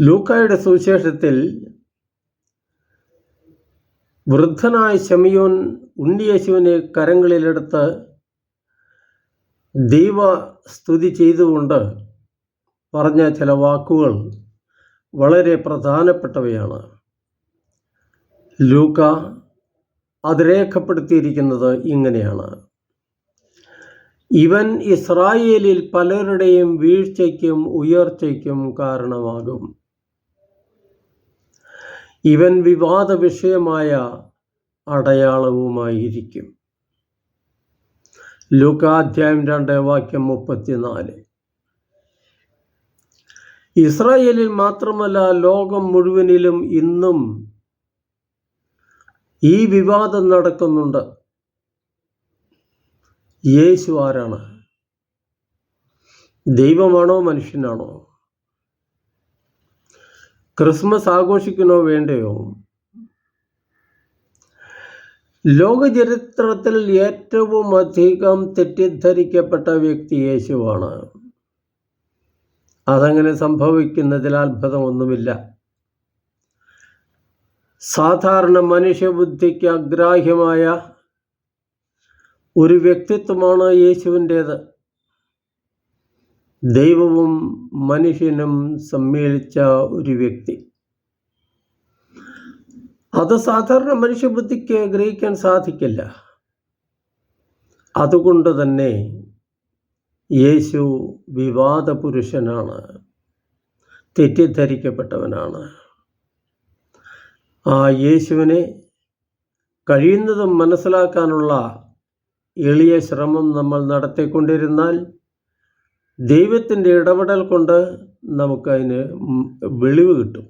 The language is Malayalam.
ലൂക്കായുടെ സുവിശേഷത്തിൽ വൃദ്ധനായ ശമിയോൻ ഉണ്ണിയേശുവിനെ കരങ്ങളിലെടുത്ത് ദൈവ സ്തുതി ചെയ്തുകൊണ്ട് പറഞ്ഞ ചില വാക്കുകൾ വളരെ പ്രധാനപ്പെട്ടവയാണ്. ലൂക്ക അത് രേഖപ്പെടുത്തിയിരിക്കുന്നത് ഇങ്ങനെയാണ്. ഇവൻ ഇസ്രായേലിൽ പലരുടെയും വീഴ്ചയ്ക്കും ഉയർച്ചയ്ക്കും കാരണമാകും. ഇവൻ വിവാദ വിഷയമായ അടയാളവുമായിരിക്കും. ലൂക്കാധ്യായം രണ്ട് വാക്യം മുപ്പത്തിനാല്. ഇസ്രായേലിൽ മാത്രമല്ല ലോകം മുഴുവനിലും ഇന്നും ഈ വിവാദം നടക്കുന്നുണ്ട്. യേശു ആരാണ്? ദൈവമാണോ മനുഷ്യനാണോ? ക്രിസ്മസ് ആഘോഷിക്കണോ വേണ്ടയോ? ലോകചരിത്രത്തിൽ ഏറ്റവും അധികം തെറ്റിദ്ധരിക്കപ്പെട്ട വ്യക്തി യേശുവാണ്. അതങ്ങനെ സംഭവിക്കുന്നതിൽ അത്ഭുതമൊന്നുമില്ല. സാധാരണ മനുഷ്യബുദ്ധിക്ക് അഗ്രാഹ്യമായ ഒരു വ്യക്തിത്വമാണ് യേശുവിന്റേത്. ദൈവവും മനുഷ്യനും സമ്മേളിച്ച ഒരു വ്യക്തി. അത് സാധാരണ മനുഷ്യബുദ്ധിക്ക് ഗ്രഹിക്കാൻ സാധിക്കില്ല. അതുകൊണ്ട് തന്നെ യേശു വിവാദ പുരുഷനാണ് തെറ്റിദ്ധരിക്കപ്പെട്ടവനാണ്. ആ യേശുവിനെ കഴിയുന്നതും മനസ്സിലാക്കാനുള്ള എളിയ ശ്രമം നമ്മൾ നടത്തിക്കൊണ്ടിരുന്നാൽ ദൈവത്തിന്റെ ഇടപെടൽ കൊണ്ട് നമുക്കതിന് വെളിവ് കിട്ടും.